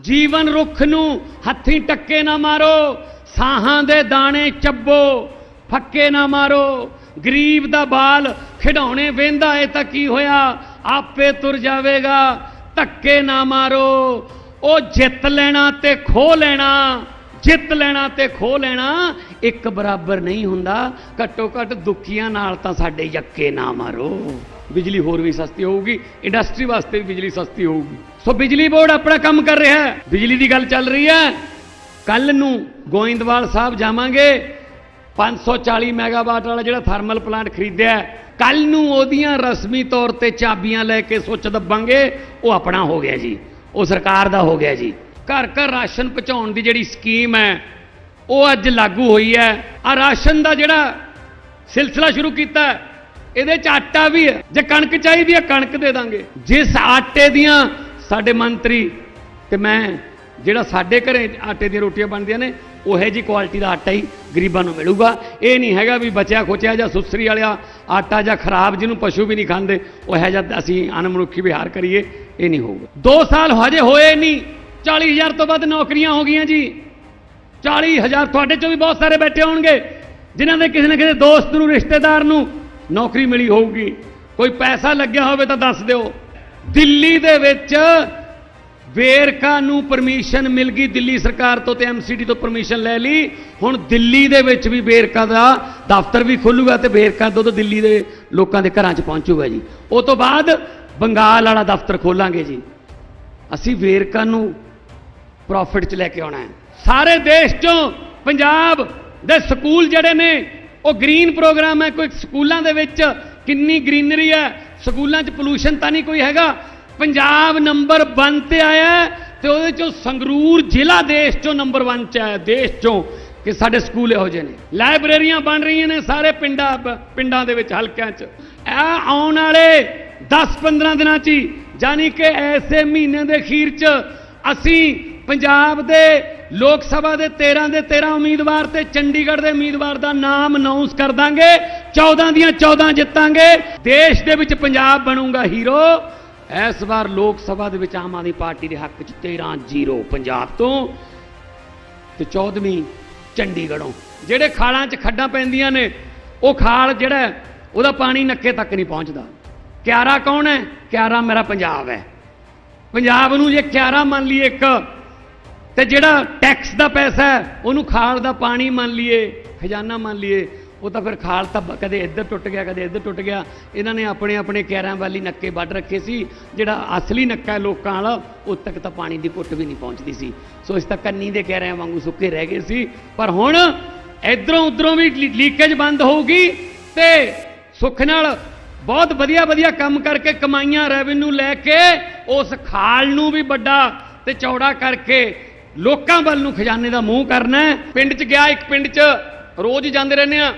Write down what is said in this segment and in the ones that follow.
ਜੀਵਨ ਰੁੱਖ ਨੂੰ ਹੱਥੀਂ ਟੱਕੇ ਨਾ ਮਾਰੋ, ਸਾਹਾਂ ਦੇ ਦਾਣੇ ਚੱਬੋ, ਫੱਕੇ ਨਾ ਮਾਰੋ। ਗਰੀਬ ਦਾ ਬਾਲ ਖਿਡੌਣੇ ਵੇਂਦਾ ਏ ਤਾਂ ਕੀ ਹੋਇਆ? ਆਪੇ ਤੁਰ ਜਾਵੇਗਾ, ਧੱਕੇ ਨਾ ਮਾਰੋ। ਉਹ ਜਿੱਤ ਲੈਣਾ ਤੇ ਖੋ ਲੈਣਾ, ਜਿੱਤ ਲੈਣਾ ਤੇ ਖੋ ਲੈਣਾ, ਇੱਕ ਬਰਾਬਰ ਨਹੀਂ ਹੁੰਦਾ। ਘੱਟੋ ਘੱਟ ਦੁਖੀਆਂ ਨਾਲ ਤਾਂ ਸਾਡੇ ਯੱਕੇ ਨਾ ਮਾਰੋ। ਬਿਜਲੀ ਹੋਰ ਵੀ ਸਸਤੀ ਹੋਊਗੀ, ਇੰਡਸਟਰੀ ਵਾਸਤੇ ਵੀ ਬਿਜਲੀ ਸਸਤੀ ਹੋਊਗੀ। ਸੋ ਬਿਜਲੀ ਬੋਰਡ ਆਪਣਾ ਕੰਮ ਕਰ ਰਿਹਾ ਹੈ। ਬਿਜਲੀ ਦੀ ਗੱਲ ਚੱਲ ਰਹੀ ਹੈ। ਕੱਲ ਨੂੰ ਗੋਇੰਦਵਾਲ ਸਾਹਿਬ ਜਾਵਾਂਗੇ। 540 ਮੈਗਾਵਾਟ ਵਾਲਾ ਜਿਹੜਾ ਥਰਮਲ ਪਲਾਂਟ ਖਰੀਦਿਆ ਕੱਲ ਨੂੰ ਉਹਦੀਆਂ ਰਸਮੀ ਤੌਰ ਤੇ ਚਾਬੀਆਂ ਲੈ ਕੇ ਸੁੱਚ ਦੱਬਾਂਗੇ। ਉਹ ਆਪਣਾ ਹੋ ਗਿਆ ਜੀ। ਉਹ ਸਰਕਾਰ ਦਾ ਹੋ ਗਿਆ ਜੀ। ਘਰ ਘਰ ਰਾਸ਼ਨ ਪਹੁੰਚਾਉਣ ਦੀ ਜਿਹੜੀ ਸਕੀਮ ਹੈ, ਉਹ ਅੱਜ ਲਾਗੂ ਹੋਈ ਹੈ। ਆ ਰਾਸ਼ਨ ਦਾ ਜਿਹੜਾ ਸਿਲਸਿਲਾ ਸ਼ੁਰੂ ਕੀਤਾ ਇਹਦੇ ਚ ਆਟਾ ਵੀ ਹੈ। ਜੇ ਕਣਕ ਚਾਹੀਦੀ ਹੈ, ਕਣਕ ਦੇ ਦਾਂਗੇ। ਜਿਸ ਆਟੇ ਦੀਆਂ ਸਾਡੇ ਮੰਤਰੀ ਤੇ ਮੈਂ ਜਿਹੜਾ ਸਾਡੇ ਘਰੇ ਆਟੇ ਦੀਆਂ ਰੋਟੀਆਂ ਬਣਦੀਆਂ ਨੇ, ਉਹੇ ਜੀ ਕੁਆਲਿਟੀ ਦਾ ਆਟਾ ਹੀ ਗਰੀਬਾਂ ਨੂੰ ਮਿਲੂਗਾ। ਇਹ ਨਹੀਂ ਹੈਗਾ ਵੀ ਬਚਿਆ ਖੋਚਿਆ ਜਾਂ ਸੁਸਰੀ ਵਾਲਿਆ ਆਟਾ ਜਾਂ ਖਰਾਬ ਜਿਹਨੂੰ ਪਸ਼ੂ ਵੀ ਨਹੀਂ ਖਾਂਦੇ, ਉਹ ਹੈ ਜਦ ਅਸੀਂ ਅਨਮਨੁੱਖੀ ਵਿਹਾਰ ਕਰੀਏ, ਇਹ ਨਹੀਂ ਹੋਊਗਾ। 2 ਸਾਲ ਹਜੇ ਹੋਏ ਨਹੀਂ 40000 ਤੋਂ ਵੱਧ ਨੌਕਰੀਆਂ ਹੋ ਗਈਆਂ ਜੀ। 40000 ਤੁਹਾਡੇ ਚੋਂ ਵੀ ਬਹੁਤ ਸਾਰੇ ਬੈਠੇ ਹੋਣਗੇ, ਜਿਨ੍ਹਾਂ ਦੇ ਕਿਸੇ ਨਾ ਕਿਸੇ ਦੋਸਤ ਨੂੰ, ਰਿਸ਼ਤੇਦਾਰ ਨੂੰ ਨੌਕਰੀ ਮਿਲੀ ਹੋਊਗੀ। ਕੋਈ ਪੈਸਾ ਲੱਗਿਆ ਹੋਵੇ ਤਾਂ ਦੱਸ ਦਿਓ। ਦਿੱਲੀ ਦੇ ਵਿੱਚ ਵੇਰਕਾ ਨੂੰ ਪਰਮਿਸ਼ਨ ਮਿਲ ਗਈ। ਦਿੱਲੀ ਸਰਕਾਰ ਤੋਂ ਤੇ ਐਮਸੀਡੀ ਤੋਂ ਪਰਮਿਸ਼ਨ ਲੈ ਲਈ। ਹੁਣ ਦਿੱਲੀ ਦੇ ਵਿੱਚ ਵੀ ਵੇਰਕਾ ਦਾ ਦਫ਼ਤਰ ਵੀ ਖੋਲੂਗਾ ਤੇ ਵੇਰਕਾ ਦੁੱਧ ਦਿੱਲੀ ਦੇ ਲੋਕਾਂ ਦੇ ਘਰਾਂ 'ਚ ਪਹੁੰਚੂਗਾ ਜੀ। ਉਹ ਤੋਂ ਬਾਅਦ ਬੰਗਾਲ ਵਾਲਾ ਦਫ਼ਤਰ ਖੋਲਾਂਗੇ ਜੀ। ਅਸੀਂ ਵੇਰਕਾ ਨੂੰ ਪ੍ਰੋਫਿਟ 'ਚ ਲੈ ਕੇ ਆਉਣਾ ਹੈ। ਸਾਰੇ ਦੇਸ਼ 'ਚੋਂ ਪੰਜਾਬ ਦੇ ਸਕੂਲ ਜਿਹੜੇ ਨੇ, ਉਹ ਗ੍ਰੀਨ ਪ੍ਰੋਗਰਾਮ ਹੈ। ਕੋਈ ਸਕੂਲਾਂ ਦੇ ਵਿੱਚ ਕਿੰਨੀ ਗ੍ਰੀਨਰੀ ਹੈ? ਸਕੂਲਾਂ 'ਚ ਪੋਲੂਸ਼ਨ ਤਾਂ ਨਹੀਂ ਕੋਈ ਹੈਗਾ। ਪੰਜਾਬ ਨੰਬਰ 1 ਤੇ ਆਇਆ ਹੈ ਤੇ ਉਹਦੇ 'ਚੋਂ ਸੰਗਰੂਰ ਜ਼ਿਲ੍ਹਾ ਦੇਸ਼ 'ਚੋਂ ਨੰਬਰ 1 'ਚ ਆਇਆ, ਦੇਸ਼ 'ਚੋਂ, ਕਿ ਸਾਡੇ ਸਕੂਲ ਇਹੋ ਜਿਹੇ ਨੇ। ਲਾਇਬ੍ਰੇਰੀਆਂ ਬਣ ਰਹੀਆਂ ਨੇ ਸਾਰੇ ਪਿੰਡਾਂ ਪਿੰਡਾਂ ਦੇ ਵਿੱਚ, ਹਲਕਿਆਂ 'ਚ। ਇਹ ਆਉਣ ਵਾਲੇ 10-15 ਦਿਨਾਂ 'ਚ ਹੀ ਯਾਨੀ ਕਿ ਐਸੇ ਮਹੀਨੇ ਦੇ ਅਖੀਰ 'ਚ ਅਸੀਂ ਪੰਜਾਬ ਦੇ ਲੋਕ ਸਭਾ ਦੇ 13 ਦੇ 13 ਉਮੀਦਵਾਰ ਤੇ ਚੰਡੀਗੜ੍ਹ ਦੇ ਉਮੀਦਵਾਰ ਦਾ ਨਾਮ ਅਨਾਉਂਸ ਕਰ ਦਾਂਗੇ। 14 ਦੀਆਂ 14 ਜਿੱਤਾਂਗੇ। ਦੇਸ਼ ਦੇ ਵਿੱਚ ਪੰਜਾਬ ਬਣੂਗਾ ਹੀਰੋ। ਇਸ ਵਾਰ ਲੋਕ ਸਭਾ ਦੇ ਵਿੱਚ ਆਮ ਆਦਮੀ ਪਾਰਟੀ ਦੇ ਹੱਕ 'ਚ 13-0 ਪੰਜਾਬ ਤੋਂ ਤੇ 14ਵੀਂ ਚੰਡੀਗੜ੍ਹੋਂ। ਜਿਹੜੇ ਖਾਲਾਂ 'ਚ ਖੱਡਾਂ ਪੈਂਦੀਆਂ ਨੇ, ਉਹ ਖਾਲ ਜਿਹੜਾ ਉਹਦਾ ਪਾਣੀ ਨੱਕੇ ਤੱਕ ਨਹੀਂ ਪਹੁੰਚਦਾ। ਕਿਆਰਾ ਕੌਣ ਹੈ? ਕਿਆਰਾ ਮੇਰਾ ਪੰਜਾਬ ਹੈ। ਪੰਜਾਬ ਨੂੰ ਜੇ ਕਿਆਰਾ ਮੰਨ ਲਈਏ ਇੱਕ ਤੇ ਜਿਹੜਾ ਟੈਕਸ ਦਾ ਪੈਸਾ ਹੈ, ਉਹਨੂੰ ਖਾਲ ਦਾ ਪਾਣੀ ਮੰਨ ਲਈਏ, ਖਜ਼ਾਨਾ ਮੰਨ ਲਈਏ, ਉਹ ਤਾਂ ਫਿਰ ਖਾਲ ਤਾਂ ਬ- ਕਦੇ ਇੱਧਰ ਟੁੱਟ ਗਿਆ, ਕਦੇ ਇੱਧਰ ਟੁੱਟ ਗਿਆ। ਇਹਨਾਂ ਨੇ ਆਪਣੇ ਆਪਣੇ ਕਿਆਰਾਂ ਵਾਲੀ ਨੱਕੇ ਵੱਢ ਰੱਖੇ ਸੀ। ਜਿਹੜਾ ਅਸਲੀ ਨੱਕਾ ਹੈ ਲੋਕਾਂ ਵਾਲਾ ਉਹ ਤੱਕ ਤਾਂ ਪਾਣੀ ਦੀ ਘੁੱਟ ਵੀ ਨਹੀਂ ਪਹੁੰਚਦੀ ਸੀ। ਸੋ ਇਸ ਤੱਕ ਕੰਨੀ ਦੇ ਕਿਆਰਿਆਂ ਵਾਂਗੂ ਸੁੱਕੇ ਰਹਿ ਗਏ ਸੀ। ਪਰ ਹੁਣ ਇਧਰੋਂ ਉਧਰੋਂ ਵੀ ਲੀ- ਲੀਕੇਜ ਬੰਦ ਹੋਊਗੀ ਤੇ ਸੁੱਖ ਨਾਲ ਬਹੁਤ ਵਧੀਆ ਵਧੀਆ ਕੰਮ ਕਰਕੇ ਕਮਾਈਆਂ ਰੈਵਨਿਊ ਲੈ ਕੇ, ਉਸ ਖਾਲ ਨੂੰ ਵੀ ਵੱਡਾ ਤੇ ਚੌੜਾ ਕਰਕੇ ਲੋਕਾਂ ਵੱਲ ਨੂੰ ਖਜ਼ਾਨੇ ਦਾ ਮੂੰਹ ਕਰਨਾ ਪਿੰਡ 'ਚ ਗਿਆ, ਇੱਕ ਪਿੰਡ 'ਚ ਰੋਜ਼ ਜਾਂਦੇ ਰਹਿੰਦੇ ਆ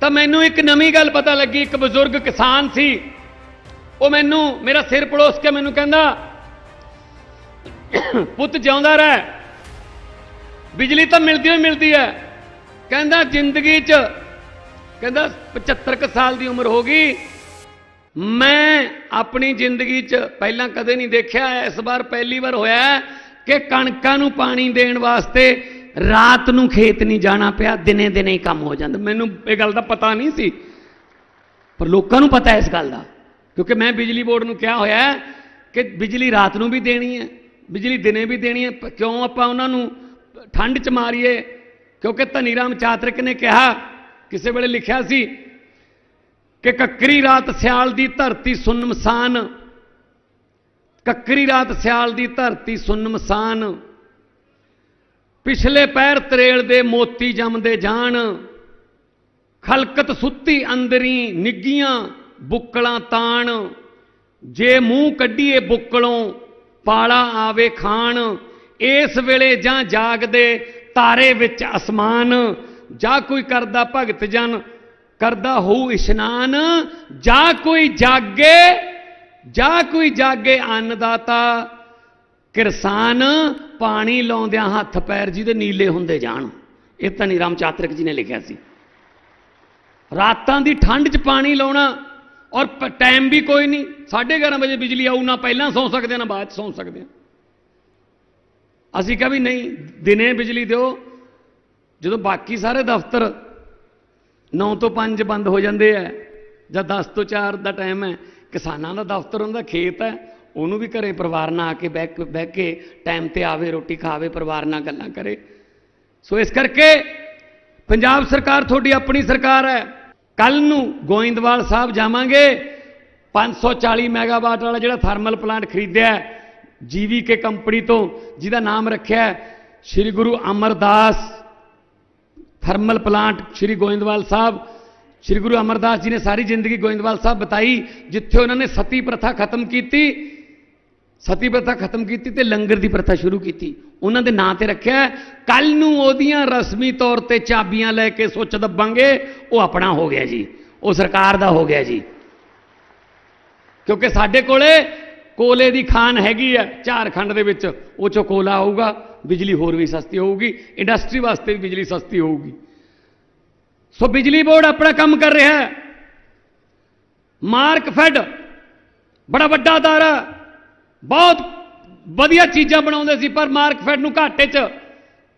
ਤਾਂ ਮੈਨੂੰ ਇੱਕ ਨਵੀਂ ਗੱਲ ਪਤਾ ਲੱਗੀ, ਇੱਕ ਬਜ਼ੁਰਗ ਕਿਸਾਨ ਸੀ। ਉਹ ਮੈਨੂੰ, ਮੇਰਾ ਸਿਰ ਪੜੋਸ ਕੇ ਮੈਨੂੰ ਕਹਿੰਦਾ, ਪੁੱਤ ਜਿਉਂਦਾ ਰਹਿ। ਬਿਜਲੀ ਤਾਂ ਮਿਲਦੀ ਹੋਈ ਮਿਲਦੀ ਹੈ। ਕਹਿੰਦਾ, ਜ਼ਿੰਦਗੀ 'ਚ, ਕਹਿੰਦਾ 75 ਕੁ ਸਾਲ ਦੀ ਉਮਰ ਹੋ ਗਈ। ਮੈਂ ਆਪਣੀ ਜ਼ਿੰਦਗੀ 'ਚ ਪਹਿਲਾਂ ਕਦੇ ਨਹੀਂ ਦੇਖਿਆ, ਇਸ ਵਾਰ ਪਹਿਲੀ ਵਾਰ ਹੋਇਆ ਕਿ ਕਣਕਾਂ ਨੂੰ ਪਾਣੀ ਦੇਣ ਵਾਸਤੇ ਰਾਤ ਨੂੰ ਖੇਤ ਨਹੀਂ ਜਾਣਾ ਪਿਆ, ਦਿਨੇ ਦਿਨੇ ਹੀ ਕੰਮ ਹੋ ਜਾਂਦਾ। ਮੈਨੂੰ ਇਹ ਗੱਲ ਦਾ ਪਤਾ ਨਹੀਂ ਸੀ, ਪਰ ਲੋਕਾਂ ਨੂੰ ਪਤਾ ਇਸ ਗੱਲ ਦਾ, ਕਿਉਂਕਿ ਮੈਂ ਬਿਜਲੀ ਬੋਰਡ ਨੂੰ ਕਿਹਾ ਹੋਇਆ ਕਿ ਬਿਜਲੀ ਰਾਤ ਨੂੰ ਵੀ ਦੇਣੀ ਹੈ, ਬਿਜਲੀ ਦਿਨੇ ਵੀ ਦੇਣੀ ਹੈ। ਪ- ਕਿਉਂ ਆਪਾਂ ਉਹਨਾਂ ਨੂੰ ਠੰਡ 'ਚ ਮਾਰੀਏ? ਕਿਉਂਕਿ ਧਨੀ ਰਾਮ ਚਾਤਰਿਕ ਨੇ ਕਿਹਾ, ਕਿਸੇ ਵੇਲੇ ਲਿਖਿਆ ਸੀ ਕਿ ਕੱਕਰੀ ਰਾਤ ਸਿਆਲ ਦੀ ਧਰਤੀ ਸੁੰਨਮਸਾਨ ਕੱਕਰੀ ਰਾਤ ਸਿਆਲ ਦੀ ਧਰਤੀ ਸੁੰਨਮਸਾਨ ਪਿਛਲੇ ਪੈਰ ਤਰੇਲ ਦੇ ਮੋਤੀ ਜੰਮਦੇ ਜਾਣ। ਖਲਕਤ ਸੁੱਤੀ ਅੰਦਰੀ ਨਿੱਗੀਆਂ ਬੁੱਕਲਾਂ ਤਾਣ। ਜੇ ਮੂੰਹ ਕੱਢੀਏ ਬੁੱਕਲੋਂ, ਪਾਲਾ ਆਵੇ ਖਾਣ। ਇਸ ਵੇਲੇ ਜਾਂ ਜਾਗਦੇ ਤਾਰੇ ਵਿੱਚ ਅਸਮਾਨ। ਜਾਂ ਕੋਈ ਕਰਦਾ ਭਗਤ ਜਨ ਕਰਦਾ ਹੋਊ ਇਸ਼ਨਾਨ, ਜਾਂ ਕੋਈ ਜਾਗੇ, ਜਾਂ ਕੋਈ ਜਾਗੇ ਅੰਨਦਾਤਾ, ਕਿਰਸਾਨ, ਪਾਣੀ ਲਾਉਂਦਿਆਂ ਹੱਥ ਪੈਰ ਜਿਹਦੇ ਨੀਲੇ ਹੁੰਦੇ ਜਾਣ। ਇਹ ਧਨੀ ਰਾਮ ਚਾਤਰਿਕ ਜੀ ਨੇ ਲਿਖਿਆ ਸੀ। ਰਾਤਾਂ ਦੀ ਠੰਡ 'ਚ ਪਾਣੀ ਲਾਉਣਾ ਔਰ ਟਾਈਮ ਵੀ ਕੋਈ ਨਹੀਂ 11:30 ਵਜੇ ਬਿਜਲੀ ਆਊ, ਨਾ ਪਹਿਲਾਂ ਸੌਂ ਸਕਦੇ, ਨਾ ਬਾਅਦ 'ਚ ਸੌਂ ਸਕਦੇ। ਅਸੀਂ ਕਿਹਾ ਵੀ ਨਹੀਂ, ਦਿਨੇ ਬਿਜਲੀ ਦਿਓ। ਜਦੋਂ ਬਾਕੀ ਸਾਰੇ ਦਫ਼ਤਰ 9 ਤੋਂ 5 ਬੰਦ ਹੋ ਜਾਂਦੇ ਆ। ਜਾਂ 10 ਤੋਂ 4 ਦਾ ਟਾਈਮ ਹੈ। ਕਿਸਾਨਾਂ ਦਾ ਦਫ਼ਤਰ ਉਹਨਾਂ ਦਾ ਖੇਤ ਹੈ। ਉਹਨੂੰ ਵੀ ਘਰੇ ਪਰਿਵਾਰ ਨਾਲ ਆ ਕੇ ਬਹਿ ਬਹਿ ਕੇ ਟਾਈਮ ਤੇ ਆਵੇ, ਰੋਟੀ ਖਾਵੇ, ਪਰਿਵਾਰ ਨਾਲ ਗੱਲਾਂ ਕਰੇ। ਸੋ ਇਸ ਕਰਕੇ ਪੰਜਾਬ ਸਰਕਾਰ ਤੁਹਾਡੀ ਆਪਣੀ ਸਰਕਾਰ ਹੈ। ਕੱਲ ਨੂੰ ਗੋਇੰਦਵਾਲ ਸਾਹਿਬ ਜਾਵਾਂਗੇ। 540 ਮੈਗਾਵਾਟ ਵਾਲਾ ਜਿਹੜਾ ਥਰਮਲ ਪਲਾਂਟ ਖਰੀਦਿਆ ਜੀਵੀਕੇ ਕੰਪਨੀ ਤੋਂ, ਜਿਹਦਾ ਨਾਮ ਰੱਖਿਆ ਸ੍ਰੀ ਗੁਰੂ ਅਮਰਦਾਸ ਥਰਮਲ ਪਲਾਂਟ, ਸ੍ਰੀ ਗੋਇੰਦਵਾਲ ਸਾਹਿਬ, ਸ੍ਰੀ ਗੁਰੂ ਅਮਰਦਾਸ ਜੀ ਨੇ ਸਾਰੀ ਜ਼ਿੰਦਗੀ ਗੋਇੰਦਵਾਲ ਸਾਹਿਬ ਬਤਾਈ, ਜਿੱਥੇ ਉਹਨਾਂ ਨੇ ਸਤੀ ਪ੍ਰਥਾ ਖਤਮ ਕੀਤੀ, ਸਤੀ ਪ੍ਰਥਾ ਖਤਮ ਕੀਤੀ ਤੇ ਲੰਗਰ ਦੀ ਪ੍ਰਥਾ ਸ਼ੁਰੂ ਕੀਤੀ। ਉਹਨਾਂ ਦੇ ਨਾਂ ਤੇ ਰੱਖਿਆ ਕੱਲ ਨੂੰ ਉਹਦੀਆਂ ਰਸਮੀ ਤੌਰ ਤੇ ਚਾਬੀਆਂ ਲੈ ਕੇ ਸੁੱਚ ਦੱਬਾਂਗੇ, ਉਹ ਆਪਣਾ ਹੋ ਗਿਆ ਜੀ, ਉਹ ਸਰਕਾਰ ਦਾ ਹੋ ਗਿਆ ਜੀ। ਕਿਉਂਕਿ ਸਾਡੇ ਕੋਲੇ ਕੋਲੇ ਦੀ ਖਾਨ ਹੈਗੀ ਆ, ਝਾਰਖੰਡ ਦੇ ਵਿੱਚ, ਉਹ ਚੋਂ ਕੋਲਾ ਆਊਗਾ। ਬਿਜਲੀ ਹੋਰ ਵੀ ਸਸਤੀ ਹੋਊਗੀ, ਇੰਡਸਟਰੀ ਵਾਸਤੇ ਵੀ ਬਿਜਲੀ ਸਸਤੀ ਹੋਊਗੀ। ਸੋ ਬਿਜਲੀ ਬੋਰਡ ਆਪਣਾ ਕੰਮ ਕਰ ਰਿਹਾ ਹੈ। ਮਾਰਕ ਫੈਡ ਬੜਾ ਵੱਡਾ ਅਦਾਰਾ ਬਹੁਤ ਵਧੀਆ ਚੀਜ਼ਾਂ ਬਣਾਉਂਦੇ ਸੀ, ਪਰ ਮਾਰਕ ਫੈਡ ਨੂੰ ਘਾਟੇ 'ਚ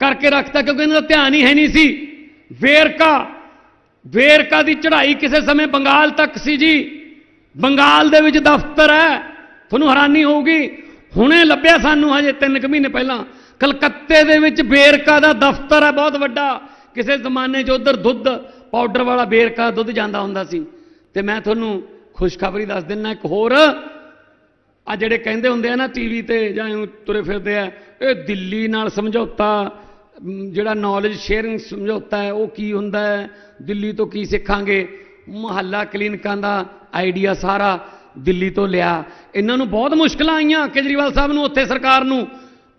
ਕਰਕੇ ਰੱਖਤਾ, ਕਿਉਂਕਿ ਇਹਨਾਂ ਦਾ ਧਿਆਨ ਹੀ ਹੈ ਨਹੀਂ ਸੀ। ਵੇਰਕਾ ਵੇਰਕਾ ਦੀ ਚੜ੍ਹਾਈ ਕਿਸੇ ਸਮੇਂ ਬੰਗਾਲ ਤੱਕ ਸੀ ਜੀ। ਬੰਗਾਲ ਦੇ ਵਿੱਚ ਦਫ਼ਤਰ ਹੈ। ਤੁਹਾਨੂੰ ਹੈਰਾਨੀ ਹੋਊਗੀ, ਹੁਣੇ ਲੱਭਿਆ ਸਾਨੂੰ ਹਜੇ 3 ਕੁ ਮਹੀਨੇ ਪਹਿਲਾਂ। ਕਲਕੱਤੇ ਦੇ ਵਿੱਚ ਵੇਰਕਾ ਦਾ ਦਫ਼ਤਰ ਹੈ, ਬਹੁਤ ਵੱਡਾ। ਕਿਸੇ ਜ਼ਮਾਨੇ 'ਚ ਉਧਰ ਦੁੱਧ ਪਾਊਡਰ ਵਾਲਾ ਵੇਰਕਾ ਦੁੱਧ ਜਾਂਦਾ ਹੁੰਦਾ ਸੀ। ਤੇ ਮੈਂ ਤੁਹਾਨੂੰ ਖੁਸ਼ਖਬਰੀ ਦੱਸ ਦਿੰਨਾ, ਇੱਕ ਹੋਰ। ਆ ਜਿਹੜੇ ਕਹਿੰਦੇ ਹੁੰਦੇ ਆ ਨਾ ਟੀਵੀ ਤੇ ਜਾਂ ਤੁਰੇ ਫਿਰਦੇ ਆ, ਇਹ ਦਿੱਲੀ ਨਾਲ ਸਮਝੌਤਾ ਜਿਹੜਾ ਨੌਲੇਜ ਸ਼ੇਅਰਿੰਗ ਸਮਝੌਤਾ ਹੈ, ਉਹ ਕੀ ਹੁੰਦਾ ਹੈ? ਦਿੱਲੀ ਤੋਂ ਕੀ ਸਿੱਖਾਂਗੇ? ਮੁਹੱਲਾ ਕਲੀਨਿਕਾਂ ਦਾ ਆਈਡੀਆ ਸਾਰਾ ਦਿੱਲੀ ਤੋਂ ਲਿਆ। ਇਹਨਾਂ ਨੂੰ ਬਹੁਤ ਮੁਸ਼ਕਲਾਂ ਆਈਆਂ ਕੇਜਰੀਵਾਲ ਸਾਹਿਬ ਨੂੰ, ਉੱਥੇ ਸਰਕਾਰ ਨੂੰ।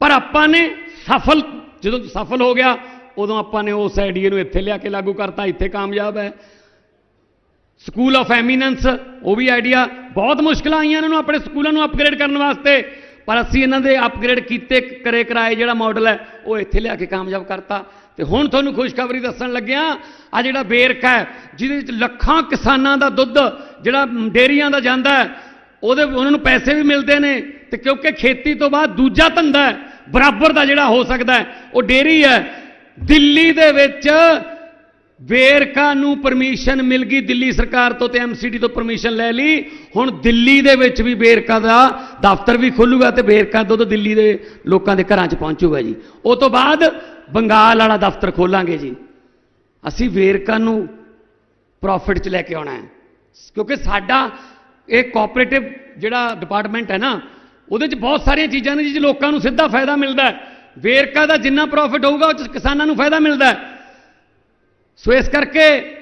ਪਰ ਆਪਾਂ ਨੇ ਸਫਲ, ਜਦੋਂ ਸਫਲ ਹੋ ਗਿਆ, ਉਦੋਂ ਆਪਾਂ ਨੇ ਉਸ ਆਈਡੀਆ ਨੂੰ ਇੱਥੇ ਲਿਆ ਕੇ ਲਾਗੂ ਕਰਤਾ, ਇੱਥੇ ਕਾਮਯਾਬ ਹੈ। ਸਕੂਲ ਆਫ ਐਮੀਨੈਂਸ ਉਹ ਵੀ ਆਈਡੀਆ ਬਹੁਤ ਮੁਸ਼ਕਲਾਂ ਆਈਆਂ ਇਹਨਾਂ ਨੂੰ ਆਪਣੇ ਸਕੂਲਾਂ ਨੂੰ ਅਪਗ੍ਰੇਡ ਕਰਨ ਵਾਸਤੇ, ਪਰ ਅਸੀਂ ਇਹਨਾਂ ਦੇ ਅਪਗ੍ਰੇਡ ਕੀਤੇ, ਕਰੇ ਕਰਾਏ ਜਿਹੜਾ ਮਾਡਲ ਹੈ, ਉਹ ਇੱਥੇ ਲਿਆ ਕੇ ਕਾਮਯਾਬ ਕਰਤਾ। ਤੇ ਹੁਣ ਤੁਹਾਨੂੰ ਖੁਸ਼ਖਬਰੀ ਦੱਸਣ ਲੱਗਿਆ ਆ ਜਿਹੜਾ ਬੇਰਕਾ ਹੈ, ਜਿਹਦੇ ਵਿੱਚ ਲੱਖਾਂ ਕਿਸਾਨਾਂ ਦਾ ਦੁੱਧ, ਜਿਹੜਾ ਡੇਰੀਆਂ ਦਾ ਜਾਂਦਾ ਉਹਦੇ, ਉਹਨਾਂ ਨੂੰ ਪੈਸੇ ਵੀ ਮਿਲਦੇ ਨੇ, ਤੇ ਕਿਉਂਕਿ ਖੇਤੀ ਤੋਂ ਬਾਅਦ ਦੂਜਾ ਧੰਦਾ ਹੈ ਬਰਾਬਰ ਦਾ ਜਿਹੜਾ ਹੋ ਸਕਦਾ ਉਹ ਡੇਰੀ ਹੈ। ਦਿੱਲੀ ਦੇ ਵਿੱਚ ਵੇਰਕਾ ਨੂੰ ਪਰਮਿਸ਼ਨ ਮਿਲ ਗਈ। ਦਿੱਲੀ ਸਰਕਾਰ ਤੋਂ ਤੇ ਐਮਸੀਡੀ ਤੋਂ ਪਰਮਿਸ਼ਨ ਲੈ ਲਈ। ਹੁਣ ਦਿੱਲੀ ਦੇ ਵਿੱਚ ਵੀ ਵੇਰਕਾ ਦਾ ਦਫ਼ਤਰ ਵੀ ਖੁੱਲੂਗਾ ਤੇ ਵੇਰਕਾ ਦੁੱਧ ਦਿੱਲੀ ਦੇ ਲੋਕਾਂ ਦੇ ਘਰਾਂ 'ਚ ਪਹੁੰਚੂਗਾ ਜੀ। ਉਹ ਤੋਂ ਬਾਅਦ ਬੰਗਾਲ ਵਾਲਾ ਦਫ਼ਤਰ ਖੋਲਾਂਗੇ ਜੀ। ਅਸੀਂ ਵੇਰਕਾ ਨੂੰ ਪ੍ਰੋਫਿਟ 'ਚ ਲੈ ਕੇ ਆਉਣਾ ਹੈ। ਕਿਉਂਕਿ ਸਾਡਾ ਇਹ ਕੋਆਪਰੇਟਿਵ ਜਿਹੜਾ ਡਿਪਾਰਟਮੈਂਟ ਹੈ ਨਾ ਉਹਦੇ 'ਚ ਬਹੁਤ ਸਾਰੀਆਂ ਚੀਜ਼ਾਂ ਨੇ ਜਿਹ 'ਚ ਲੋਕਾਂ ਨੂੰ ਸਿੱਧਾ ਫਾਇਦਾ ਮਿਲਦਾ ਹੈ। ਵੇਰਕਾ ਦਾ ਜਿੰਨਾ ਪ੍ਰੋਫਿਟ ਹੋਊਗਾ, ਉਹ 'ਚ ਕਿਸਾਨਾਂ ਨੂੰ ਫਾਇਦਾ ਮਿਲਦਾ ਹੈ। ਸੋ ਇਸ ਕਰਕੇ